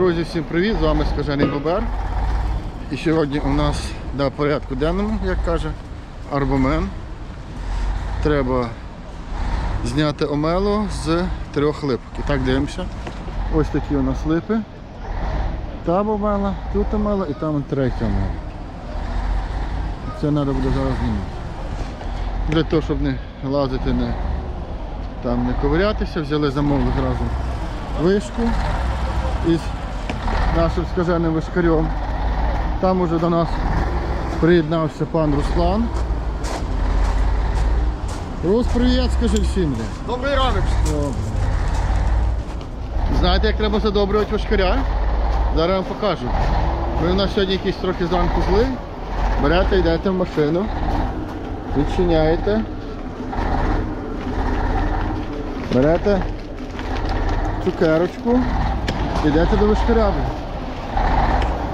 Друзі, всім привіт! З вами Скажений Бобер. І сьогодні у нас на порядку денному, як каже Арбомен. Треба зняти омело з трьох липок. І так дивимося. Ось такі у нас липи. Там омела, тут омела і там третя омела. Це треба буде зараз знімати. Для того, щоб не лазити, не, там не ковирятися, взяли замовили зразу вишку із нашим скаженим вишкарем. Там уже до нас приєднався пан Руслан. Рус, привіт, скажи всім. Добрий ранок. Добре. Знаєте, як треба задобрювати вишкаря? Зараз я вам покажу. Ви у нас сьогодні якісь трохи зранку зли. Берете, йдете в машину, відчиняєте. Берете цукерочку, йдете до вишкаря.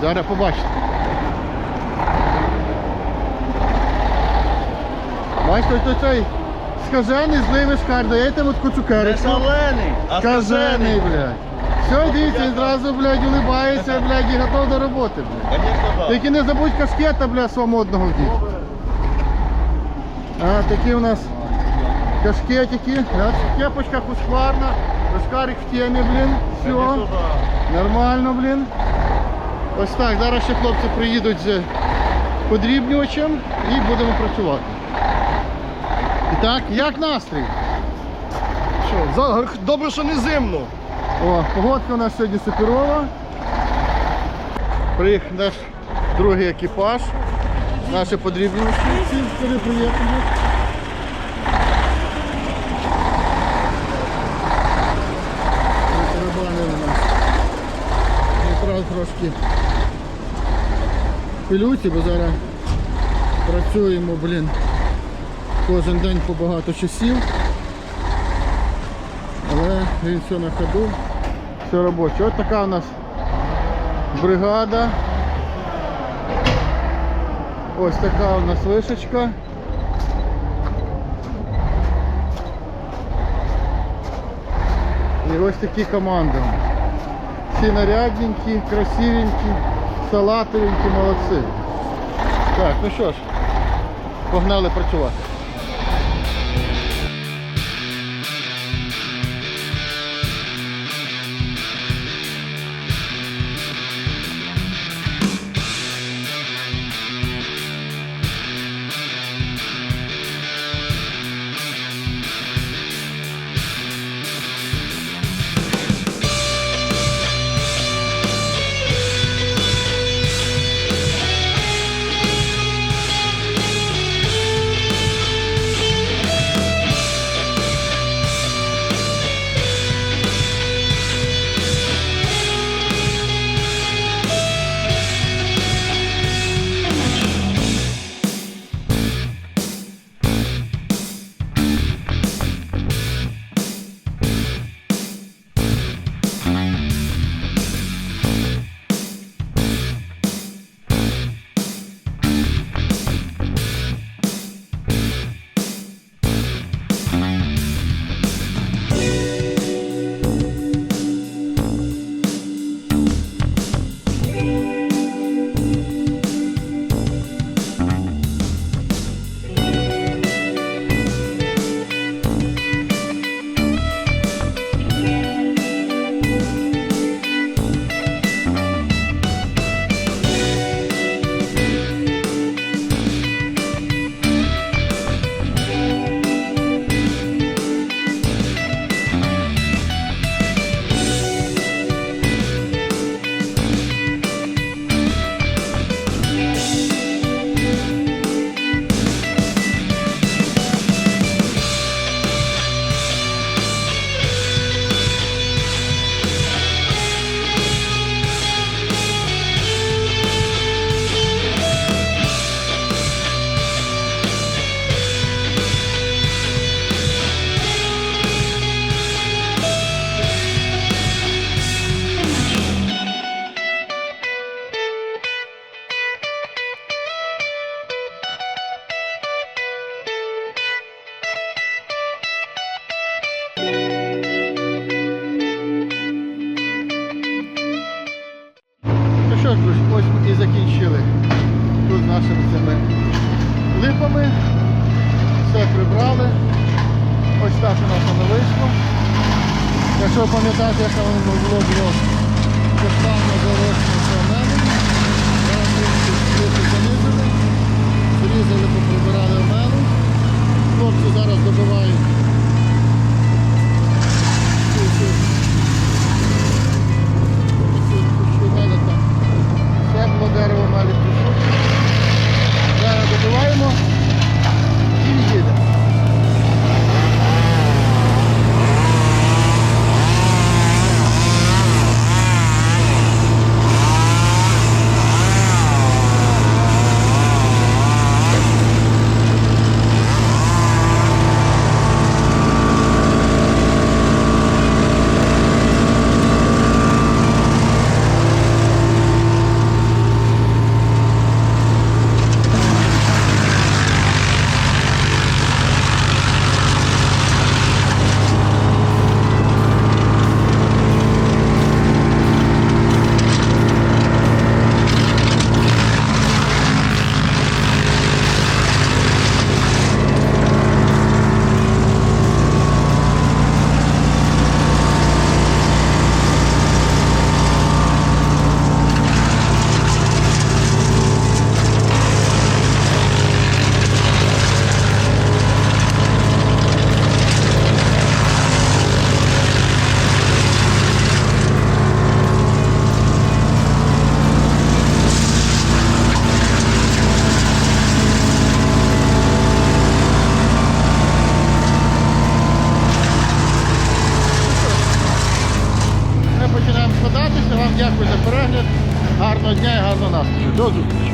Бля. Зараз побачите. Бачите, ось цей скажений злий вишкар, даєте таку Не цукерочку. шалений, а Скажений, блядь. Все, дивіться, і зразу, блядь, улибається, блядь, і готов до роботи, блядь. Конечно, так. Тільки не забудь кашкета, блядь, свого модного вдіть. А, такі у нас кашкетики. Да, Кепочка хускварна, вишкарик в темі, блін. Все. Конечно, так. Нормально, блін. Ось так, зараз ще хлопці приїдуть з подрібнювачем і будемо працювати. І так, як настрій? Що, за- Добре, що не зимно. О, погодка у нас сьогодні суперова. Приїхав наш другий екіпаж. Наші подрібнювачі. Всім скажи пилюці, бо зараз працюємо, блін, кожен день по багато часів. Але він все на ходу, все робоче. Ось така у нас бригада. Ось така у нас вишечка. І ось такі команди. Всі нарядненькі, красивенькі, салатовенькі, молодці. Так, ну що ж, погнали працювати. Закінчили тут нашими цими липами. Все прибрали. Ось так у нас воно вийшло. Якщо ви пам'ятаєте, як воно було було каштанно заросне mo. Гарного дня і гарного настрою. До зустрічі.